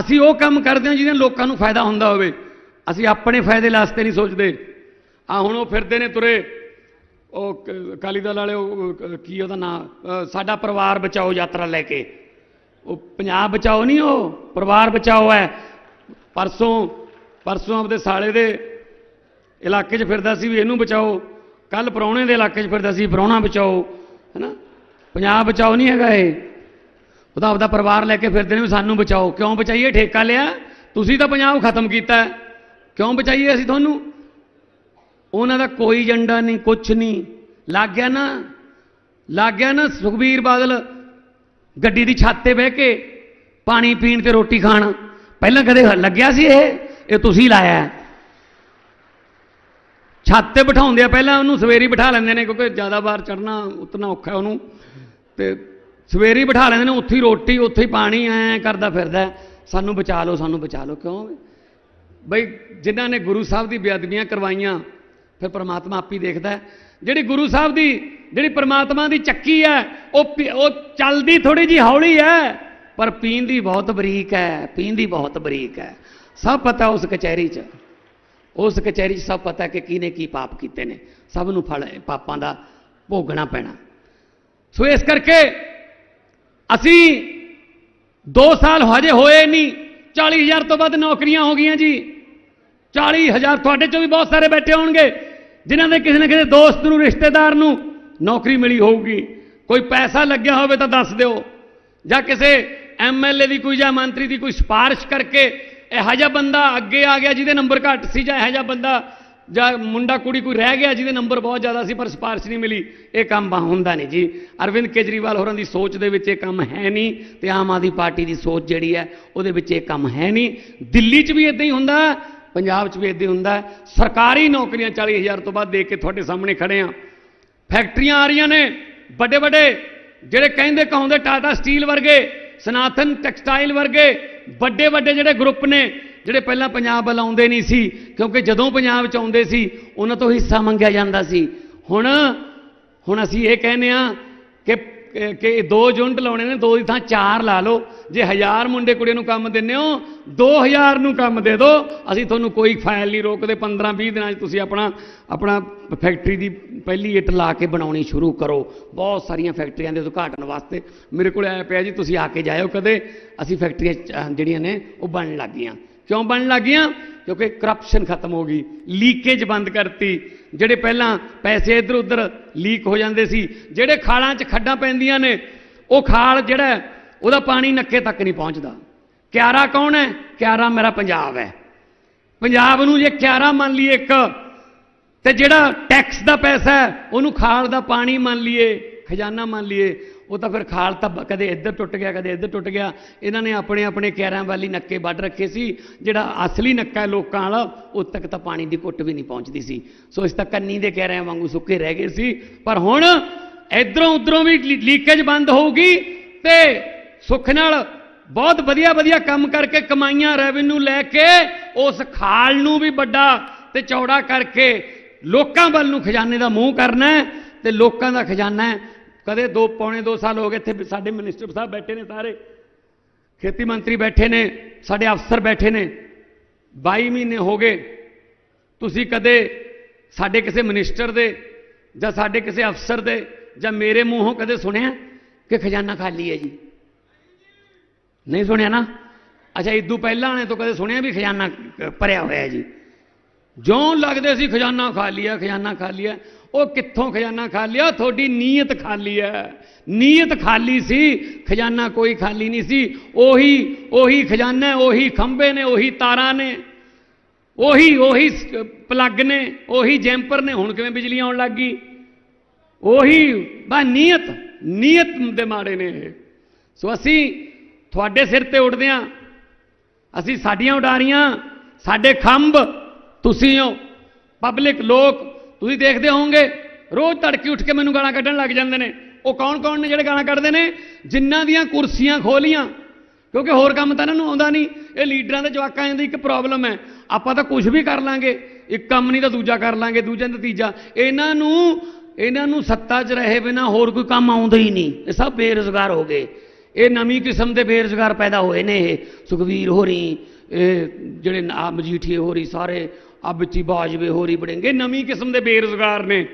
ਅਸੀਂ ਉਹ ਕੰਮ ਕਰਦੇ ਹਾਂ ਜਿਹਦੇ ਲੋਕਾਂ ਨੂੰ ਫਾਇਦਾ ਹੁੰਦਾ ਹੋਵੇ। ਅਸੀਂ ਆਪਣੇ ਫਾਇਦੇ ਵਾਸਤੇ ਨਹੀਂ ਸੋਚਦੇ। ਆ ਹੁਣ ਉਹ ਫਿਰਦੇ ਨੇ ਤੁਰੇ। ਉਹ ਕ- ਅਕਾਲੀ ਦਲ ਵਾਲੇ, ਉਹ ਕੀ ਉਹਦਾ ਨਾਮ ਸਾਡਾ ਪਰਿਵਾਰ ਬਚਾਓ ਯਾਤਰਾ ਲੈ ਕੇ। ਉਹ ਪੰਜਾਬ ਬਚਾਓ ਨਹੀਂ ਉਹ, ਪਰਿਵਾਰ ਬਚਾਓ ਹੈ। ਪਰਸੋਂ ਪਰਸੋਂ ਆਪਦੇ ਸਾਲੇ ਦੇ ਇਲਾਕੇ 'ਚ ਫਿਰਦਾ ਸੀ ਵੀ ਇਹਨੂੰ ਬਚਾਓ ਕੱਲ ਪ੍ਰਾਹੁਣੇ ਦੇ ਇਲਾਕੇ 'ਚ ਫਿਰਦਾ ਸੀ ਪ੍ਰਾਹੁਣਾ ਬਚਾਓ, ਹੈਨਾ? ਪੰਜਾਬ ਬਚਾਓ ਨਹੀਂ ਹੈਗਾ ਇਹ। ਉਹਦਾ ਆਪਦਾ ਪਰਿਵਾਰ ਲੈ ਕੇ ਫਿਰਦੇ ਨੇ ਵੀ ਸਾਨੂੰ ਬਚਾਓ। ਕਿਉਂ ਬਚਾਈਏ? ਠੇਕਾ ਲਿਆ, ਤੁਸੀਂ ਤਾਂ ਪੰਜਾਬ ਖਤਮ ਕੀਤਾ। ਕਿਉਂ ਬਚਾਈਏ ਅਸੀਂ ਤੁਹਾਨੂੰ? ਉਹਨਾਂ ਦਾ ਕੋਈ ਏਜੰਡਾ ਨਹੀਂ, ਕੁਛ ਨਹੀਂ। ਲੱਗ ਗਿਆ ਨਾ, ਲੱਗ ਗਿਆ ਨਾ ਸੁਖਬੀਰ ਬਾਦਲ ਗੱਡੀ ਦੀ ਛੱਤ ਤੇ ਬਹਿ ਕੇ ਪਾਣੀ ਪੀਣ ਤੇ ਰੋਟੀ ਖਾਣ। ਪਹਿਲਾਂ ਕਦੇ ਲੱਗਿਆ ਸੀ ਇਹ? ਇਹ ਤੁਸੀਂ ਲਾਇਆ। ਛੱਤ ਤੇ ਬਿਠਾਉਂਦੇ ਆ, ਪਹਿਲਾਂ ਉਹਨੂੰ ਸਵੇਰੀ ਬਿਠਾ ਲੈਂਦੇ ਨੇ, ਕਿਉਂਕਿ ਜ਼ਿਆਦਾ ਵਾਰ ਚੜਨਾ ਉਤਨਾ ਔਖਾ ਉਹਨੂੰ। ਤੇ ਸਵੇਰੀ ਬਿਠਾ ਲੈਂਦੇ ਨੇ, ਉੱਥੇ ਹੀ ਰੋਟੀ, ਉੱਥੇ ਹੀ ਪਾਣੀ, ਐ ਕਰਦਾ ਫਿਰਦਾ ਸਾਨੂੰ ਬਚਾ ਲਓ, ਸਾਨੂੰ ਬਚਾ ਲਓ, ਕਿਉਂ? ਬਈ ਜਿਨ੍ਹਾਂ ਨੇ ਗੁਰੂ ਸਾਹਿਬ ਦੀ ਬੇਅਦਬੀਆਂ ਕਰਵਾਈਆਂ, ਫਿਰ ਪ੍ਰਮਾਤਮਾ ਆਪ ਹੀ ਦੇਖਦਾ ਜਿਹੜੀ ਗੁਰੂ ਸਾਹਿਬ ਦੀ, ਜਿਹੜੀ ਪ੍ਰਮਾਤਮਾ ਦੀ ਚੱਕੀ ਹੈ, ਉਹ ਪੀ- ਉਹ ਚੱਲਦੀ ਥੋੜੀ ਜੀ ਹੌਲੀ ਹੈ, ਪਰ ਪੀਂਦੀ ਬਹੁਤ ਬਰੀਕ ਹੈ ਪੀਂਦੀ ਬਹੁਤ ਬਰੀਕ ਹੈ। ਸਭ ਪਤਾ ਉਸ ਕਚਹਿਰੀ 'ਚ। ਉਸ ਕਚਹਿਰੀ 'ਚ ਸਭ ਪਤਾ ਕਿ ਕਿਹਨੇ ਕੀ ਪਾਪ ਕੀਤੇ ਨੇ। ਸਭ ਨੂੰ ਫਲ, ਪਾਪਾਂ ਦਾ ਭੋਗਣਾ ਪੈਣਾ। ਸੋ ਇਸ ਕਰਕੇ ਅਸੀਂ 2 ਸਾਲ ਹਜੇ ਹੋਏ ਨਹੀਂ। 40000 ਤੋਂ ਵੱਧ ਨੌਕਰੀਆਂ ਹੋ ਗਈਆਂ ਜੀ। 40000 ਤੁਹਾਡੇ ਚੋਂ ਵੀ ਬਹੁਤ ਸਾਰੇ ਬੈਠੇ ਹੋਣਗੇ, ਜਿਨ੍ਹਾਂ ਦੇ ਕਿਸੇ ਨਾ ਕਿਸੇ ਦੋਸਤ ਨੂੰ, ਰਿਸ਼ਤੇਦਾਰ ਨੂੰ ਨੌਕਰੀ ਮਿਲੀ ਹੋਊਗੀ। ਕੋਈ ਪੈਸਾ ਲੱਗਿਆ ਹੋਵੇ ਤਾਂ ਦੱਸ ਦਿਓ। ਜਾਂ ਕਿਸੇ ਐਮਐਲਏ ਦੀ ਕੋਈ ਜਾਂ ਮੰਤਰੀ ਦੀ ਕੋਈ ਸਿਫਾਰਿਸ਼ ਕਰਕੇ ਇਹੋ ਜਿਹਾ ਬੰਦਾ ਅੱਗੇ ਆ ਗਿਆ ਜਿਹਦੇ ਨੰਬਰ ਘੱਟ ਸੀ ਜਾਂ ਇਹੋ ਜਿਹਾ ਬੰਦਾ ਜਾਂ ਮੁੰਡਾ ਕੁੜੀ ਕੋਈ ਰਹਿ ਗਿਆ ਜਿਹਦੇ ਨੰਬਰ ਬਹੁਤ ਜ਼ਿਆਦਾ ਸੀ ਪਰ ਸਿਫਾਰਿਸ਼ ਨਹੀਂ ਮਿਲੀ, ਇਹ ਕੰਮ ਹੁੰਦਾ ਨਹੀਂ ਜੀ। ਅਰਵਿੰਦ ਕੇਜਰੀਵਾਲ ਹੋਰਾਂ ਦੀ ਸੋਚ ਦੇ ਵਿੱਚ ਇਹ ਕੰਮ ਹੈ ਨਹੀਂ ਤੇ ਆਮ ਆਦਮੀ ਪਾਰਟੀ ਦੀ ਸੋਚ ਜਿਹੜੀ ਹੈ ਉਹਦੇ ਵਿੱਚ ਇਹ ਕੰਮ ਹੈ ਨਹੀਂ। ਦਿੱਲੀ 'ਚ ਵੀ ਇਦਾਂ ਹੀ ਹੁੰਦਾ, ਪੰਜਾਬ 'ਚ ਵੀ ਇਦਾਂ ਹੀ ਹੁੰਦਾ। ਸਰਕਾਰੀ ਨੌਕਰੀਆਂ 40000 ਤੋਂ ਬਾਅਦ ਦੇ ਕੇ ਤੁਹਾਡੇ ਸਾਹਮਣੇ ਖੜੇ ਆ। ਫੈਕਟਰੀਆਂ ਆ ਰਹੀਆਂ ਨੇ ਵੱਡੇ ਵੱਡੇ ਜਿਹੜੇ ਕਹਿੰਦੇ ਕਹਾਉਂਦੇ ਟਾਟਾ ਸਟੀਲ ਵਰਗੇ, ਸਨਾਤਨ ਟੈਕਸਟਾਈਲ ਵਰਗੇ ਵੱਡੇ ਵੱਡੇ ਜਿਹੜੇ ਗਰੁੱਪ ਨੇ, ਜਿਹੜੇ ਪਹਿਲਾਂ ਪੰਜਾਬ ਵੱਲ ਆਉਂਦੇ ਨਹੀਂ ਸੀ, ਕਿਉਂਕਿ ਜਦੋਂ ਪੰਜਾਬ ਚ ਆਉਂਦੇ ਸੀ, ਉਹਨਾਂ ਤੋਂ ਹਿੱਸਾ ਮੰਗਿਆ ਜਾਂਦਾ ਸੀ। ਹੁਣ ਹੁਣ ਅਸੀਂ ਇਹ ਕਹਿੰਦੇ ਆ ਕਿ ਦੋ ਯੂਨਿਟ ਲਾਉਣੇ ਨੇ, ਦੋ ਦੀ ਥਾਂ ਚਾਰ ਲਾ ਲਓ। ਜੇ ਹਜ਼ਾਰ ਮੁੰਡੇ ਕੁੜੀਆਂ ਨੂੰ ਕੰਮ ਦਿੰਦੇ ਹੋ 2000 ਨੂੰ ਕੰਮ ਦੇ ਦਿਓ ਅਸੀਂ ਤੁਹਾਨੂੰ ਕੋਈ ਫਾਇਲ ਨਹੀਂ ਰੋਕਦੇ 15 20 ਦਿਨਾਂ 'ਚ ਤੁਸੀਂ ਆਪਣਾ ਆਪਣਾ ਫੈਕਟਰੀ ਦੀ ਪਹਿਲੀ ਇੱਟ ਲਾ ਕੇ ਬਣਾਉਣੀ ਸ਼ੁਰੂ ਕਰੋ। ਬਹੁਤ ਸਾਰੀਆਂ ਫੈਕਟਰੀਆਂ ਦੇ ਉਦਘਾਟਨ ਵਾਸਤੇ। ਮੇਰੇ ਕੋਲ ਆਇਆ ਪਿਆ ਜੀ, ਤੁਸੀਂ ਆ ਕੇ ਜਾਇਓ ਕਦੇ। ਅਸੀਂ ਫੈਕਟਰੀਆਂ ਚ- ਜਿਹੜੀਆਂ ਨੇ, ਉਹ ਬਣਨ ਲੱਗ ਗਈਆਂ ਕਿਉਂ ਬਣਨ ਲੱਗ ਗਈਆਂ ਕਿਉਂਕਿ ਕਰਪਸ਼ਨ ਖਤਮ ਹੋ ਗਈ। ਲੀਕੇਜ ਬੰਦ ਕਰਤੀ। ਜਿਹੜੇ ਪਹਿਲਾਂ ਪੈਸੇ ਇੱਧਰ ਉੱਧਰ ਲੀਕ ਹੋ ਜਾਂਦੇ ਸੀ, ਜਿਹੜੇ ਖਾਲਾਂ 'ਚ ਖੱਡਾਂ ਪੈਂਦੀਆਂ ਨੇ, ਉਹ ਖਾਲ ਜਿਹੜਾ ਉਹਦਾ ਪਾਣੀ ਨੱਕੇ ਤੱਕ ਨਹੀਂ ਪਹੁੰਚਦਾ। ਕਿਆਰਾ ਕੌਣ ਹੈ? ਕਿਆਰਾ ਮੇਰਾ ਪੰਜਾਬ ਹੈ। ਪੰਜਾਬ ਨੂੰ ਜੇ ਕਿਆਰਾ ਮੰਨ ਲਈਏ ਇੱਕ, ਤੇ ਜਿਹੜਾ ਟੈਕਸ ਦਾ ਪੈਸਾ ਹੈ, ਉਹਨੂੰ ਖਾਲ ਦਾ ਪਾਣੀ ਮੰਨ ਲਈਏ, ਖਜ਼ਾਨਾ ਮੰਨ ਲਈਏ ਉਹ ਤਾਂ ਫਿਰ ਖਾਲ ਤਾਂ ਬ- ਕਦੇ ਇੱਧਰ ਟੁੱਟ ਗਿਆ, ਕਦੇ ਇੱਧਰ ਟੁੱਟ ਗਿਆ। ਇਹਨਾਂ ਨੇ ਆਪਣੇ ਆਪਣੇ ਕਿਆਰਾਂ ਵਾਲੀ ਨੱਕੇ ਵੱਢ ਰੱਖੇ ਸੀ। ਜਿਹੜਾ ਅਸਲੀ ਨੱਕਾ ਹੈ ਲੋਕਾਂ ਵਾਲਾ, ਉਹ ਤੱਕ ਤਾਂ ਪਾਣੀ ਦੀ ਘੁੱਟ ਵੀ ਨਹੀਂ ਪਹੁੰਚਦੀ ਸੀ। ਸੋ ਇਸ ਤਾਂ ਕੰਨੀ ਦੇ ਕਿਆਰਿਆਂ ਵਾਂਗੂ ਸੁੱਕੇ ਰਹਿ ਗਏ ਸੀ। ਪਰ ਹੁਣ ਇਧਰੋਂ ਉਧਰੋਂ ਵੀ ਲੀ- ਲੀਕੇਜ ਬੰਦ ਹੋਊਗੀ ਤੇ ਸੁੱਖ ਨਾਲ ਬਹੁਤ ਵਧੀਆ ਵਧੀਆ ਕੰਮ ਕਰਕੇ ਕਮਾਈਆਂ ਰੈਵਨਿਊ ਲੈ ਕੇ ਉਸ ਖਾਲ ਨੂੰ ਵੀ ਵੱਡਾ ਤੇ ਚੌੜਾ ਕਰਕੇ ਲੋਕਾਂ ਵੱਲ ਨੂੰ ਖਜ਼ਾਨੇ ਦਾ ਮੂੰਹ ਕਰਨਾ ਹੈ ਤੇ ਲੋਕਾਂ ਦਾ ਖਜ਼ਾਨਾ ਕਦੇ ਦੋ, ਪੌਣੇ 2 ਸਾਲ ਹੋ ਗਏ ਇੱਥੇ ਸਾਡੇ ਮਿਨਿਸਟਰ ਸਾਹਿਬ ਬੈਠੇ ਨੇ ਸਾਰੇ। ਖੇਤੀ ਮੰਤਰੀ ਬੈਠੇ ਨੇ, ਸਾਡੇ ਅਫਸਰ ਬੈਠੇ ਨੇ। 22 ਮਹੀਨੇ ਹੋ ਗਏ, ਤੁਸੀਂ ਕਦੇ ਸਾਡੇ ਕਿਸੇ ਮਿਨਿਸਟਰ ਦੇ ਜਾਂ ਸਾਡੇ ਕਿਸੇ ਅਫਸਰ ਦੇ ਜਾਂ ਮੇਰੇ ਮੂੰਹੋਂ ਕਦੇ ਸੁਣਿਆ ਕਿ ਖਜ਼ਾਨਾ ਖਾਲੀ ਹੈ ਜੀ? ਨਹੀਂ ਸੁਣਿਆ ਨਾ? ਅੱਛਾ ਇਦੋਂ ਪਹਿਲਾਂ ਨੇ ਤਾਂ ਕਦੇ ਸੁਣਿਆ ਵੀ ਖਜ਼ਾਨਾ ਭਰਿਆ ਹੋਇਆ ਹੈ ਜੀ? ਜਿਉਂ ਲੱਗਦੇ ਸੀ ਖਜ਼ਾਨਾ ਖਾਲੀ ਹੈ, ਖਜ਼ਾਨਾ ਖਾਲੀ ਹੈ ਉਹ ਕਿੱਥੋਂ ਖਜ਼ਾਨਾ ਖਾਲੀ ਆ? ਤੁਹਾਡੀ ਨੀਅਤ ਖਾਲੀ ਹੈ। ਨੀਅਤ ਖਾਲੀ ਸੀ, ਖਜ਼ਾਨਾ ਕੋਈ ਖਾਲੀ ਨਹੀਂ ਸੀ। ਉਹੀ ਉਹੀ ਖਜ਼ਾਨਾ ਉਹੀ ਖੰਭੇ ਨੇ, ਉਹੀ ਤਾਰਾਂ ਨੇ। ਉਹੀ ਉਹੀ ਪਲੱਗ ਨੇ, ਉਹੀ ਜੈਂਪਰ ਨੇ। ਹੁਣ ਕਿਵੇਂ ਬਿਜਲੀ ਆਉਣ ਲੱਗ ਗਈ? ਉਹੀ, ਬਾ ਨੀਅਤ ਨੀਅਤ ਦੇ ਮਾੜੇ ਨੇ ਇਹ। ਸੋ ਅਸੀਂ ਤੁਹਾਡੇ ਸਿਰ ਤੇ ਉੱਡਦੇ ਹਾਂ। ਅਸੀਂ ਸਾਡੀਆਂ ਉਡਾਰੀਆਂ, ਸਾਡੇ ਖੰਭ, ਤੁਸੀਂ ਹੋ। ਪਬਲਿਕ ਲੋਕ ਤੁਸੀਂ ਦੇਖਦੇ ਹੋਵੋਗੇ, ਰੋਜ਼ ਤੜਕੇ ਉੱਠ ਕੇ ਮੈਨੂੰ ਗਾਲਾਂ ਕੱਢਣ ਲੱਗ ਜਾਂਦੇ ਨੇ। ਉਹ ਕੌਣ ਕੌਣ ਨੇ ਜਿਹੜੇ ਗਾਲਾਂ ਕੱਢਦੇ ਨੇ? ਜਿਨ੍ਹਾਂ ਦੀਆਂ ਕੁਰਸੀਆਂ ਖੋਲੀਆਂ। ਕਿਉਂਕਿ ਹੋਰ ਕੰਮ ਤਾਂ ਇਹਨਾਂ ਨੂੰ ਆਉਂਦਾ ਨਹੀਂ। ਇਹ ਲੀਡਰਾਂ ਦੇ ਜਵਾਕਾਂ ਦੀ ਇੱਕ ਪ੍ਰੋਬਲਮ ਹੈ। ਆਪਾਂ ਤਾਂ ਕੁਝ ਵੀ ਕਰ ਲਾਂਗੇ। ਇੱਕ ਕੰਮ ਨਹੀਂ ਤਾਂ ਦੂਜਾ ਕਰ ਲਾਂਗੇ, ਦੂਜਾ ਤਾਂ ਤੀਜਾ। ਇਹਨਾਂ ਨੂੰ ਇਹਨਾਂ ਨੂੰ ਸੱਤਾ 'ਚ ਰਹੇ ਬਿਨਾ ਹੋਰ ਕੋਈ ਕੰਮ ਆਉਂਦਾ ਹੀ ਨਹੀਂ। ਇਹ ਸਭ ਬੇਰੁਜ਼ਗਾਰ ਹੋ ਗਏ। ਇਹ ਨਵੀਂ ਕਿਸਮ ਦੇ ਬੇਰੁਜ਼ਗਾਰ ਪੈਦਾ ਹੋਏ ਨੇ ਇਹ। ਸੁਖਵੀਰ ਹੋਰੀ, ਇਹ ਜਿਹੜੇ ਆ ਮਜੀਠੀਏ ਹੋਰੀ ਸਾਰੇ ਆ ਵਿੱਚੀ ਬਾਜਵੇ ਹੋਰੀ ਬੜੇਂਗੇ। ਨਵੀਂ ਕਿਸਮ ਦੇ ਬੇਰੁਜ਼ਗਾਰ ਨੇ।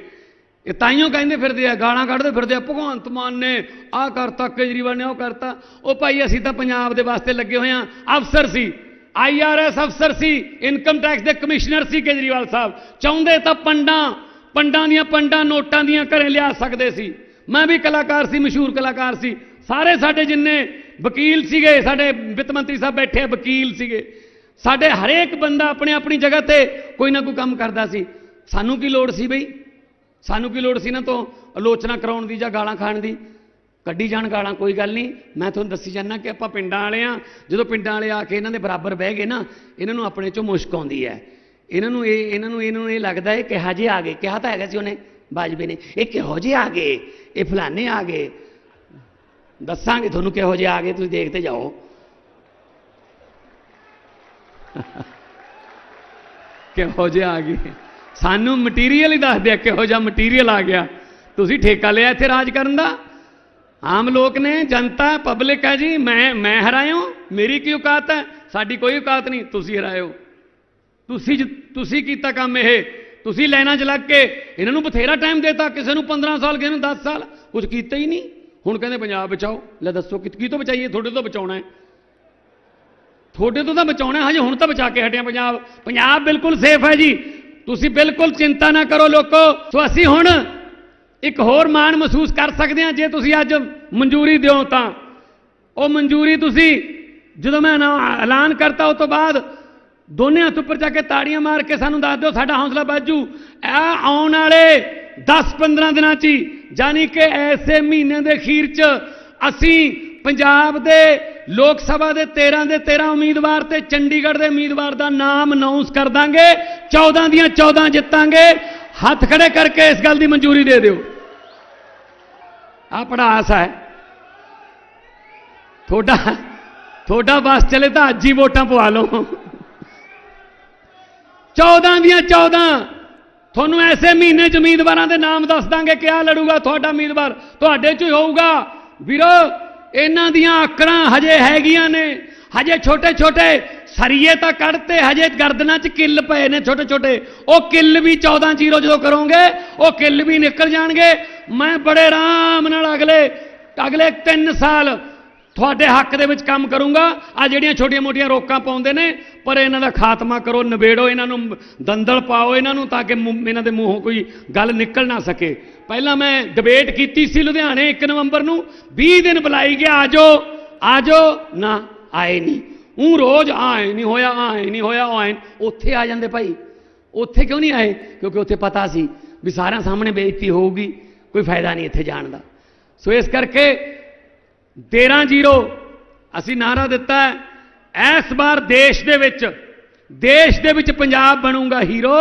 ਇਹ ਤਾਈਓ ਕਹਿੰਦੇ ਫਿਰਦੇ ਆ, ਗਾਲਾਂ ਕੱਢਦੇ ਫਿਰਦੇ ਆ, ਭਗਵੰਤ ਮਾਨ ਨੇ ਆਹ ਕਰਤਾ, ਕੇਜਰੀਵਾਲ ਨੇ ਉਹ ਕਰਤਾ। ਉਹ ਭਾਈ ਅਸੀਂ ਤਾਂ ਪੰਜਾਬ ਦੇ ਵਾਸਤੇ ਲੱਗੇ ਹੋਏ ਆ। ਅਫਸਰ ਸੀ ਆਈਆਰਐਸ ਅਫਸਰ ਸੀ, ਇਨਕਮ ਟੈਕਸ ਦੇ ਕਮਿਸ਼ਨਰ ਸੀ ਕੇਜਰੀਵਾਲ ਸਾਹਿਬ। ਚਾਹੁੰਦੇ ਤਾਂ ਪੰਡਾਂ ਪੰਡਾਂ ਦੀਆਂ ਪੰਡਾਂ ਨੋਟਾਂ ਦੀਆਂ ਘਰੇ ਲਿਆ ਸਕਦੇ ਸੀ। ਮੈਂ ਵੀ ਕਲਾਕਾਰ ਸੀ, ਮਸ਼ਹੂਰ ਕਲਾਕਾਰ ਸੀ। ਸਾਰੇ ਸਾਡੇ ਜਿੰਨੇ ਵਕੀਲ ਸੀਗੇ, ਸਾਡੇ ਵਿੱਤ ਮੰਤਰੀ ਸਾਹਿਬ ਬੈਠੇ ਵਕੀਲ ਸੀਗੇ। ਸਾਡੇ ਹਰੇਕ ਬੰਦਾ ਆਪਣੇ ਆਪਣੀ ਜਗ੍ਹਾ ਤੇ ਕੋਈ ਨਾ ਕੋਈ ਕੰਮ ਕਰਦਾ ਸੀ। ਸਾਨੂੰ ਕੀ ਲੋੜ ਸੀ ਬਈ? ਸਾਨੂੰ ਕੀ ਲੋੜ ਸੀ ਨਾ ਤੋਂ ਆਲੋਚਨਾ ਕਰਾਉਣ ਦੀ ਜਾਂ ਗਾਲਾਂ ਖਾਣ ਦੀ? ਕੱਢੀ ਜਾਣ ਗਾਲਾਂ, ਕੋਈ ਗੱਲ ਨਹੀਂ। ਮੈਂ ਤੁਹਾਨੂੰ ਦੱਸੀ ਜਾਂਦਾ ਕਿ ਆਪਾਂ ਪਿੰਡਾਂ ਵਾਲੇ ਆ ਜਦੋਂ ਪਿੰਡਾਂ ਵਾਲੇ ਆ ਕੇ ਇਹਨਾਂ ਦੇ ਬਰਾਬਰ ਬਹਿ ਗਏ ਨਾ, ਇਹਨਾਂ ਨੂੰ ਆਪਣੇ ਚੋਂ ਮੁਸ਼ਕ ਆਉਂਦੀ ਹੈ। ਇਹਨਾਂ ਨੂੰ ਇਹ, ਇਹਨਾਂ ਨੂੰ ਇਹਨਾਂ ਨੂੰ ਇਹ ਲੱਗਦਾ ਹੈ ਕਿ ਹਾਜੇ ਆ ਗਏ। ਕਿਹਾ ਤਾਂ ਹੈਗਾ ਸੀ ਉਹਨੇ, ਬਾਜਵੇ ਨੇ। ਇਹ ਕਿਹੋ ਜਿਹੇ ਆ ਗਏ? ਇਹ ਫਲਾਣੇ ਆ ਗਏ। ਦੱਸਾਂਗੇ ਤੁਹਾਨੂੰ ਕਿਹੋ ਜਿਹੇ ਆ ਗਏ। ਤੁਸੀਂ ਦੇਖਦੇ ਜਾਓ। ਕਿਹੋ ਜਿਹੇ ਆ ਗਏ ਸਾਨੂੰ ਮਟੀਰੀਅਲ ਹੀ ਦੱਸ ਦਿਆ, ਕਿਹੋ ਜਿਹਾ ਮਟੀਰੀਅਲ ਆ ਗਿਆ। ਤੁਸੀਂ ਠੇਕਾ ਲਿਆ ਇੱਥੇ ਰਾਜ ਕਰਨ ਦਾ? ਆਮ ਲੋਕ ਨੇ, ਜਨਤਾ ਪਬਲਿਕ ਹੈ ਜੀ, ਮੈਂ ਮੈਂ ਹਰਾਇਓ ਮੇਰੀ ਕੀ ਔਕਾਤ ਹੈ? ਸਾਡੀ ਕੋਈ ਔਕਾਤ ਨਹੀਂ, ਤੁਸੀਂ ਹਰਾਇਓ ਤੁਸੀਂ ਜ- ਤੁਸੀਂ ਕੀਤਾ ਕੰਮ ਇਹ। ਤੁਸੀਂ ਲੈਣਾ 'ਚ ਲੱਗ ਕੇ ਇਹਨਾਂ ਨੂੰ ਬਥੇਰਾ ਟਾਈਮ ਦੇਤਾ, ਕਿਸੇ ਨੂੰ 15 ਸਾਲ, ਕਿਸੇ ਨੂੰ 10 ਸਾਲ ਕੁਝ ਕੀਤਾ ਹੀ ਨਹੀਂ। ਹੁਣ ਕਹਿੰਦੇ ਪੰਜਾਬ ਬਚਾਓ। ਲੈ ਦੱਸੋ, ਕਿ, ਕੀ ਤੋਂ ਬਚਾਈਏ? ਤੁਹਾਡੇ ਤੋਂ ਬਚਾਉਣਾ ਹੈ। ਤੁਹਾਡੇ ਤੋਂ ਤਾਂ ਬਚਾਉਣਾ ਹਜੇ, ਹੁਣ ਤਾਂ ਬਚਾ ਕੇ ਹਟਿਆ ਪੰਜਾਬ। ਪੰਜਾਬ ਬਿਲਕੁਲ ਸੇਫ ਹੈ ਜੀ। ਤੁਸੀਂ ਬਿਲਕੁਲ ਚਿੰਤਾ ਨਾ ਕਰੋ ਲੋਕੋ। ਸੋ ਅਸੀਂ ਹੁਣ ਇੱਕ ਹੋਰ ਮਾਣ ਮਹਿਸੂਸ ਕਰ ਸਕਦੇ ਹਾਂ, ਜੇ ਤੁਸੀਂ ਅੱਜ ਮਨਜ਼ੂਰੀ ਦਿਓ ਤਾਂ। ਉਹ ਮਨਜ਼ੂਰੀ ਤੁਸੀਂ ਜਦੋਂ ਮੈਂ ਐਲਾਨ ਕਰਤਾ ਉਸ ਤੋਂ ਬਾਅਦ ਦੋਨੇ ਹੱਥ ਉੱਪਰ ਜਾ ਕੇ ਤਾੜੀਆਂ ਮਾਰ ਕੇ ਸਾਨੂੰ ਦੱਸ ਦਿਓ, ਸਾਡਾ ਹੌਸਲਾ ਬਾਜੂ ਇਹ ਆਉਣ ਵਾਲੇ 10-15 ਦਿਨਾਂ 'ਚ ਹੀ ਯਾਨੀ ਕਿ ਐਸੇ ਮਹੀਨੇ ਦੇ ਅਖੀਰ 'ਚ ਅਸੀਂ ਪੰਜਾਬ ਦੇ ਲੋਕ ਸਭਾ ਦੇ 13 ਦੇ 13 ਉਮੀਦਵਾਰ ਤੇ ਚੰਡੀਗੜ੍ਹ ਦੇ ਉਮੀਦਵਾਰ ਦਾ ਨਾਮ ਅਨਾਉਂਸ ਕਰ ਦਾਂਗੇ। 14 ਦੀਆਂ 14 ਜਿੱਤਾਂਗੇ। ਹੱਥ ਖੜੇ ਕਰਕੇ ਇਸ ਗੱਲ ਦੀ ਮਨਜ਼ੂਰੀ ਦੇ ਦਿਓ। ਆਪਣਾ ਪੜਾਸ ਹੈ। ਤੁਹਾਡਾ ਤੁਹਾਡਾ ਬਸ ਚਲੇ ਤਾਂ ਅੱਜ ਹੀ ਵੋਟਾਂ ਪਵਾ ਲਓ। 14 ਦੀਆਂ 14 ਤੁਹਾਨੂੰ ਐਸੇ ਮਹੀਨੇ ਚ ਉਮੀਦਵਾਰਾਂ ਦੇ ਨਾਮ ਦੱਸ ਦਾਂਗੇ ਕਿਆ ਲੜੂਗਾ ਤੁਹਾਡਾ ਉਮੀਦਵਾਰ। ਤੁਹਾਡੇ ਚ ਹੀ ਹੋਊਗਾ। ਵੀਰੋ ਇਹਨਾਂ ਦੀਆਂ ਆਕੜਾਂ ਹਜੇ ਹੈਗੀਆਂ ਨੇ, ਹਜੇ ਛੋਟੇ ਛੋਟੇ ਸਰੀਏ ਤਾਂ ਕੱਢਤੇ, ਹਜੇ ਗਰਦਨਾਂ 'ਚ ਕਿੱਲ ਪਏ ਨੇ ਛੋਟੇ ਛੋਟੇ। ਉਹ ਕਿੱਲ ਵੀ 14 ਜ਼ੀਰੋ ਜਦੋਂ ਕਰੋਗੇ, ਉਹ ਕਿੱਲ ਵੀ ਨਿਕਲ ਜਾਣਗੇ। ਮੈਂ ਬੜੇ ਆਰਾਮ ਨਾਲ ਅਗਲੇ ਅਗਲੇ 3 ਸਾਲ ਤੁਹਾਡੇ ਹੱਕ ਦੇ ਵਿੱਚ ਕੰਮ ਕਰੂੰਗਾ। ਆ ਜਿਹੜੀਆਂ ਛੋਟੀਆਂ ਮੋਟੀਆਂ ਰੋਕਾਂ ਪਾਉਂਦੇ ਨੇ, ਪਰ ਇਹਨਾਂ ਦਾ ਖਾਤਮਾ ਕਰੋ, ਨਿਬੇੜੋ, ਇਹਨਾਂ ਨੂੰ ਦੰਦਲ ਪਾਓ, ਇਹਨਾਂ ਨੂੰ ਤਾਂ ਕਿ ਇਹਨਾਂ ਦੇ ਮੂੰਹੋਂ ਕੋਈ ਗੱਲ ਨਿਕਲ ਨਾ ਸਕੇ। ਪਹਿਲਾਂ ਮੈਂ ਡਿਬੇਟ ਕੀਤੀ ਸੀ ਲੁਧਿਆਣੇ 1 ਨਵੰਬਰ ਨੂੰ। 20 ਦਿਨ ਬੁਲਾਈ ਗਿਆ ਆਜੋ ਆਜੋ ਨਾ, ਆਏ ਨਹੀਂ। ਉਹ ਰੋਜ਼ ਆਏ ਨਹੀਂ ਹੋਇਆ, ਆਏ ਨਹੀਂ ਹੋਇਆ, ਆਏ ਉੱਥੇ ਆ ਜਾਂਦੇ ਭਾਈ। ਉੱਥੇ ਕਿਉਂ ਨਹੀਂ ਆਏ? ਕਿਉਂਕਿ ਉੱਥੇ ਪਤਾ ਸੀ ਵੀ ਸਾਰਿਆਂ ਸਾਹਮਣੇ ਬੇਇੱਜ਼ਤੀ ਹੋਊਗੀ, ਕੋਈ ਫਾਇਦਾ ਨਹੀਂ ਇੱਥੇ ਜਾਣ ਦਾ। ਸੋ ਇਸ ਕਰਕੇ 13-0 ਅਸੀਂ ਨਾਰਾ ਦਿੱਤਾ ਹੈ, ਇਸ ਵਾਰ ਦੇਸ਼ ਦੇ ਵਿੱਚ, ਦੇਸ਼ ਦੇ ਵਿੱਚ ਪੰਜਾਬ ਬਣੂਗਾ ਹੀਰੋ।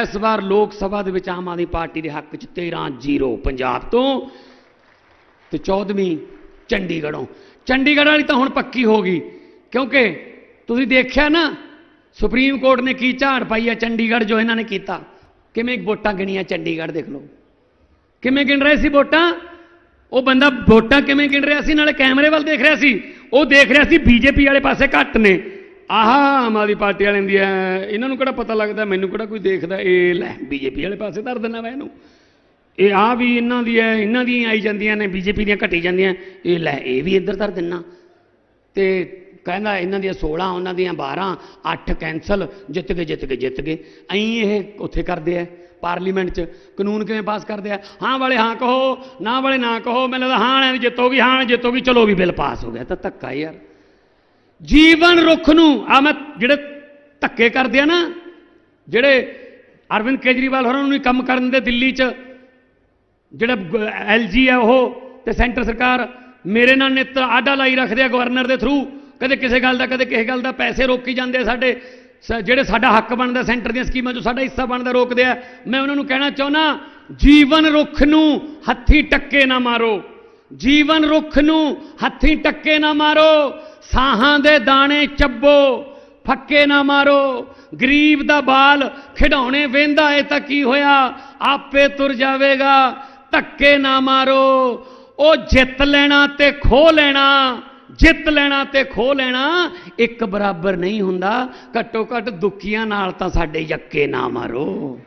ਇਸ ਵਾਰ ਲੋਕ ਸਭਾ ਦੇ ਵਿੱਚ ਆਮ ਆਦਮੀ ਪਾਰਟੀ ਦੇ ਹੱਕ 'ਚ 13-0 ਪੰਜਾਬ ਤੋਂ। ਤੇ 14ਵੀਂ ਚੰਡੀਗੜ੍ਹੋਂ। ਚੰਡੀਗੜ੍ਹ ਵਾਲੀ ਤਾਂ ਹੁਣ ਪੱਕੀ ਹੋ ਗਈ, ਕਿਉਂਕਿ ਤੁਸੀਂ ਦੇਖਿਆ ਨਾ, ਸੁਪਰੀਮ ਕੋਰਟ ਨੇ ਕੀ ਝਾੜ ਪਾਈ ਹੈ ਚੰਡੀਗੜ੍ਹ ਜੋ ਇਹਨਾਂ ਨੇ ਕੀਤਾ। ਕਿਵੇਂ ਵੋਟਾਂ ਗਿਣੀਆਂ ਚੰਡੀਗੜ੍ਹ ਦੇਖ ਲਓ। ਕਿਵੇਂ ਗਿਣ ਰਹੇ ਸੀ ਵੋਟਾਂ? ਉਹ ਬੰਦਾ ਵੋਟਾਂ ਕਿਵੇਂ ਗਿਣ ਰਿਹਾ ਸੀ? ਨਾਲੇ ਕੈਮਰੇ ਵੱਲ ਦੇਖ ਰਿਹਾ ਸੀ। ਉਹ ਦੇਖ ਰਿਹਾ ਸੀ ਬੀਜੇਪੀ ਵਾਲੇ ਪਾਸੇ ਘੱਟ ਨੇ। ਆਹ, ਆਮ ਆਦਮੀ ਪਾਰਟੀ ਵਾਲਿਆਂ ਦੀ ਹੈ ਇਹਨਾਂ ਨੂੰ ਕਿਹੜਾ ਪਤਾ ਲੱਗਦਾ? ਮੈਨੂੰ ਕਿਹੜਾ ਕੋਈ ਦੇਖਦਾ? ਇਹ ਲੈ, ਬੀਜੇਪੀ ਵਾਲੇ ਪਾਸੇ ਧਰ ਦਿੰਦਾ ਮੈਂ ਇਹਨੂੰ। ਇਹ ਆ ਵੀ ਇਹਨਾਂ ਦੀ ਹੈ ਇਹਨਾਂ ਦੀਆਂ ਆਈ ਜਾਂਦੀਆਂ ਨੇ, ਬੀਜੇਪੀ ਦੀਆਂ ਘਟੀ ਜਾਂਦੀਆਂ। ਇਹ ਲੈ, ਇਹ ਵੀ ਇੱਧਰ ਧਰ ਦਿੰਨਾ ਤੇ ਕਹਿੰਦਾ ਇਹਨਾਂ ਦੀਆਂ 16 ਉਹਨਾਂ ਦੀਆਂ 12 8 ਕੈਂਸਲ ਜਿੱਤ ਗਏ ਜਿੱਤ ਗਏ ਜਿੱਤ ਗਏ। ਐਂ ਇਹ ਉੱਥੇ ਕਰਦੇ ਆ। ਪਾਰਲੀਮੈਂਟ 'ਚ। ਕਾਨੂੰਨ ਕਿਵੇਂ ਪਾਸ ਕਰਦੇ ਆ? ਹਾਂ ਵਾਲੇ ਹਾਂ ਕਹੋ, ਨਾ ਵਾਲੇ ਨਾ ਕਹੋ। ਮੈਨੂੰ ਲੱਗਦਾ ਹਾਂ ਐਂ ਜਿੱਤੋਗੀ ਹਾਂ ਜਿੱਤੋਗੀ ਚਲੋ ਵੀ ਬਿੱਲ ਪਾਸ ਹੋ ਗਿਆ ਤਾਂ ਧੱਕਾ ਯਾਰ ਜੀਵਨ ਰੁੱਖ ਨੂੰ ਆ ਮੈਂ ਜਿਹੜੇ ਧੱਕੇ ਕਰਦੇ ਆ ਨਾ, ਜਿਹੜੇ ਅਰਵਿੰਦ ਕੇਜਰੀਵਾਲ ਹੋਰਾਂ ਨੂੰ ਨਹੀਂ ਕੰਮ ਕਰਨ ਦੇ ਦਿੱਲੀ 'ਚ, ਜਿਹੜਾ ਐਲਜੀ ਹੈ ਉਹ ਤੇ ਸੈਂਟਰ ਸਰਕਾਰ, ਮੇਰੇ ਨਾਲ ਨਿੱਤ ਆਡਾ ਲਾਈ ਰੱਖਦੇ ਆ ਗਵਰਨਰ ਦੇ ਥਰੂ ਕਦੇ ਕਿਸੇ ਗੱਲ ਦਾ, ਕਦੇ ਕਿਸੇ ਗੱਲ ਦਾ ਪੈਸੇ ਰੋਕੀ ਜਾਂਦੇ ਆ ਸਾਡੇ। ਜਿਹੜੇ ਸਾਡਾ ਹੱਕ ਬਣਦਾ ਸੈਂਟਰ ਦੀਆਂ ਸਕੀਮਾਂ 'ਚੋਂ ਸਾਡਾ ਹਿੱਸਾ ਬਣਦਾ, ਰੋਕਦੇ ਆ। ਮੈਂ ਉਹਨਾਂ ਨੂੰ ਕਹਿਣਾ ਚਾਹੁੰਦਾ, ਜੀਵਨ ਰੁੱਖ ਨੂੰ ਹੱਥੀ ਟੱਕੇ ਨਾ ਮਾਰੋ। ਜੀਵਨ ਰੁੱਖ ਨੂੰ ਹੱਥੀ ਟੱਕੇ ਨਾ ਮਾਰੋ। ਸਾਹਾਂ ਦੇ ਦਾਣੇ ਚੱਬੋ, ਫੱਕੇ ਨਾ ਮਾਰੋ। ਗਰੀਬ ਦਾ ਬਾਲ ਖਿਡੌਣੇ ਵੇਂਦਾ ਏ ਤਾਂ ਕੀ ਹੋਇਆ? ਆਪੇ ਤੁਰ ਜਾਵੇਗਾ, ਧੱਕੇ ਨਾ ਮਾਰੋ। ਉਹ ਜਿੱਤ ਲੈਣਾ ਤੇ ਖੋ ਲੈਣਾ। ਜਿੱਤ ਲੈਣਾ ਤੇ ਖੋ ਲੈਣਾ ਇੱਕ ਬਰਾਬਰ ਨਹੀਂ ਹੁੰਦਾ। ਘੱਟੋ ਘੱਟ ਦੁਖੀਆਂ ਨਾਲ ਤਾਂ ਸਾਡੇ ਯੱਕੇ ਨਾ ਮਾਰੋ।